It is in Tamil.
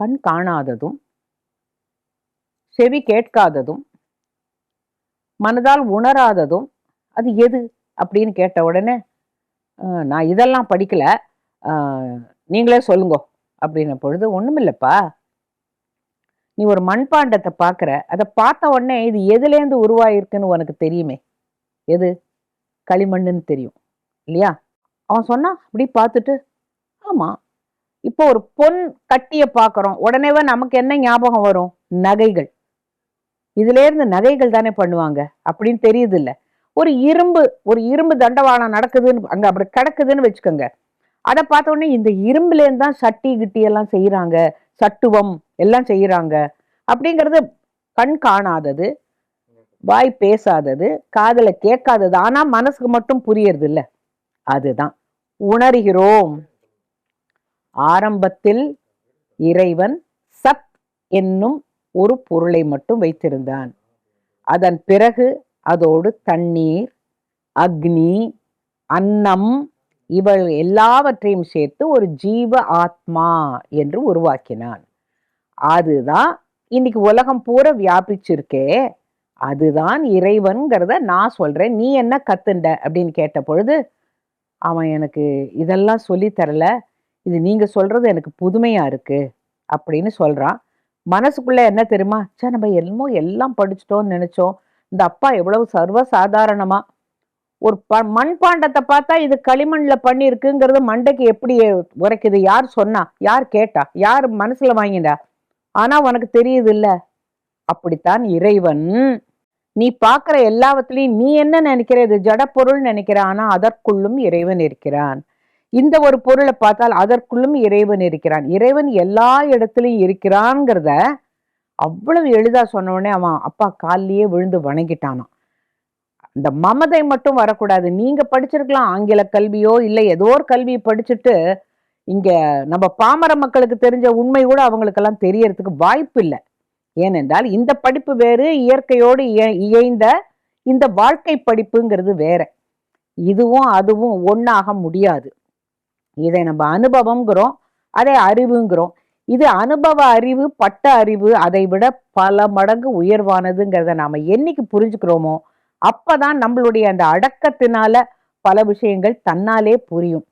கண் காணாததும் செவி கேட்காததும் மனதால் உணராததும் அது எது அப்படின்னு கேட்ட உடனே நான் இதெல்லாம் படிக்கல. நீங்களே சொல்லுங்க. அப்படின்ன பொழுது ஒண்ணுமில்லப்பா நீ ஒரு மண்பாண்டத்தை பார்க்குற. அதை பார்த்த உடனே இது எதுலேருந்து உருவாயிருக்குன்னு உனக்கு தெரியுமே. எது? களிமண்ணுன்னு தெரியும். இல்லையா? அவன் சொன்னான் அப்படி பார்த்துட்டு ஆமாம் இப்போ ஒரு பொன் கட்டிய பார்க்குறோம் உடனேவே நமக்கு என்ன ஞாபகம் வரும்? நகைகள். இதுல இருந்து நகைகள் தானே பண்ணுவாங்க? அப்படின்னு தெரியுது இல்ல ஒரு இரும்பு ஒரு இரும்பு தண்டவாளம் நடக்குதுன்னு அங்க அப்படி கிடக்குதுன்னு வச்சுக்கோங்க. அதை பார்த்த உடனே இந்த இரும்புலேருந்து தான் சட்டி கிட்டி எல்லாம் செய்யறாங்க சட்டுவம் எல்லாம் செய்யறாங்க அப்படிங்கிறது கண் காணாதது வாய் பேசாதது காதலை கேட்காதது. ஆனா மனசுக்கு மட்டும் புரியறது இல்ல அதுதான். உணர்கிறோம். ஆரம்பத்தில் இறைவன் சத் என்னும் ஒரு பொருளை மட்டும் வைத்திருந்தான். அதன் பிறகு அதோடு தண்ணீர் அக்னி அன்னம் இவள் எல்லாவற்றையும் சேர்த்து ஒரு ஜீவ ஆத்மா என்று உருவாக்கினான். அதுதான் இன்னைக்கு உலகம் பூரா வியாபிச்சிருக்கே. அதுதான் இறைவன்கிறத நான் சொல்றேன். நீ என்ன கத்துண்ட அப்படின்னு கேட்ட பொழுது அவன் எனக்கு இதெல்லாம் சொல்லி தரல. இது நீங்க சொல்றது எனக்கு புதுமையா இருக்கு அப்படின்னு சொல்றான். மனசுக்குள்ள என்ன தெரியுமா? சே நம்ம என்னமோ எல்லாம் படிச்சிட்டோம்னு நினைச்சோம். இந்த அப்பா எவ்வளவு சர்வ சாதாரணமா ஒரு ப மண்பாண்டத்தை பார்த்தா இது களிமண்ல பண்ணியிருக்குங்கிறது மண்டைக்கு எப்படி உரைக்குது? யார் சொன்னா? யார் கேட்டா? யார் மனசுல வாங்கினா ஆனா உனக்கு தெரியுது இல்ல. அப்படித்தான் இறைவன். நீ பார்க்குற எல்லாவற்றிலையும் நீ என்ன நினைக்கிற? இது ஜடப்பொருள் நினைக்கிற. ஆனா அதற்குள்ளும் இறைவன் இருக்கிறான். இந்த ஒரு பொருளை பார்த்தால் அதற்குள்ளும் இறைவன் இருக்கிறான். இறைவன் எல்லா இடத்துலையும் இருக்கிறான்ங்கிறத அவ்வளவு எளிதாக சொன்ன அவன் அப்பா காலிலேயே விழுந்து வணங்கிட்டானான் இந்த மமதை மட்டும் வரக்கூடாது. நீங்கள் படிச்சிருக்கலாம். ஆங்கில கல்வியோ இல்லை ஏதோ ஒரு கல்வியை படிச்சுட்டு இங்கே நம்ம பாமர மக்களுக்கு தெரிஞ்ச உண்மை கூட அவங்களுக்கெல்லாம் தெரியறதுக்கு வாய்ப்பு இல்லை. ஏனென்றால் இந்த படிப்பு வேறு இயற்கையோடு இய- இயைந்த இந்த வாழ்க்கை படிப்புங்கிறது வேற. இதுவும் அதுவும் ஒன்றாக முடியாது. இதை நம்ம அனுபவம்ங்கிறோம் அதை அறிவுங்கிறோம். இது அனுபவ அறிவு பட்ட அறிவு அதை விட பல மடங்கு உயர்வானதுங்கிறத நாம என்னைக்கு புரிஞ்சுக்கிறோமோ அப்பதான் நம்மளுடைய அந்த அடக்கத்தினால பல விஷயங்கள் தன்னாலே புரியும்.